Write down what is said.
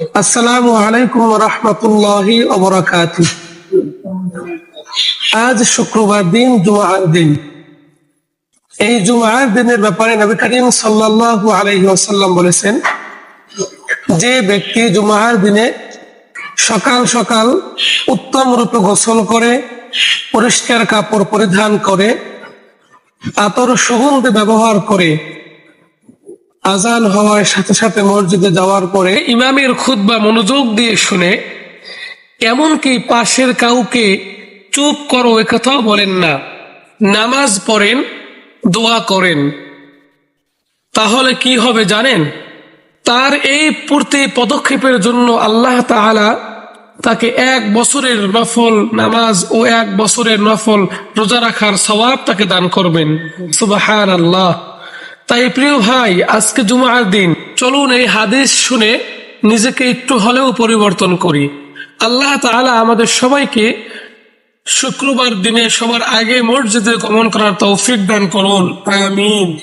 আসসালামু আলাইকুম রহমতুল্লাহি আজ শুক্রবার দিন, জুমার দিন। এই জুমার দিনের ব্যাপারে নবী করিম সাল্লাল্লাহু আলাইহি ওয়াসাল্লাম বলেছেন, যে ব্যক্তি জুমার দিনে সকাল সকাল উত্তম রূপে গোসল করে, পরিষ্কার কাপড় পরিধান করে, আতর সুগন্ধি ব্যবহার করে আজান হওয়ার সাথে সাথে মসজিদে যাওয়ার পরে ইমামের খুতবা মনোযোগ দিয়ে শুনে, এমনকি পাশের কাউকে চুপ করো, এ কথাও বলেন না। নামাজ পড়েন, দোয়া করেন। তাহলে কি হবে জানেন? তার এই পূর্তি পদক্ষেপের জন্য আল্লাহ তাআলা তাকে এক বছরের নফল নামাজ ও এক বছরের নফল রোজা রাখার সওয়াব তাকে দান করবেন। সুবাহান আল্লাহ তাই প্রিয় ভাই, আজকে জুমার দিন। চলুন এই হাদিস শুনে নিজেকে একটু হলেও পরিবর্তন করি। আল্লাহ তালা আমাদের সবাইকে শুক্রবার দিনে সবার আগে মসজিদে গমন করার তৌফিক দান করুন। আমিন।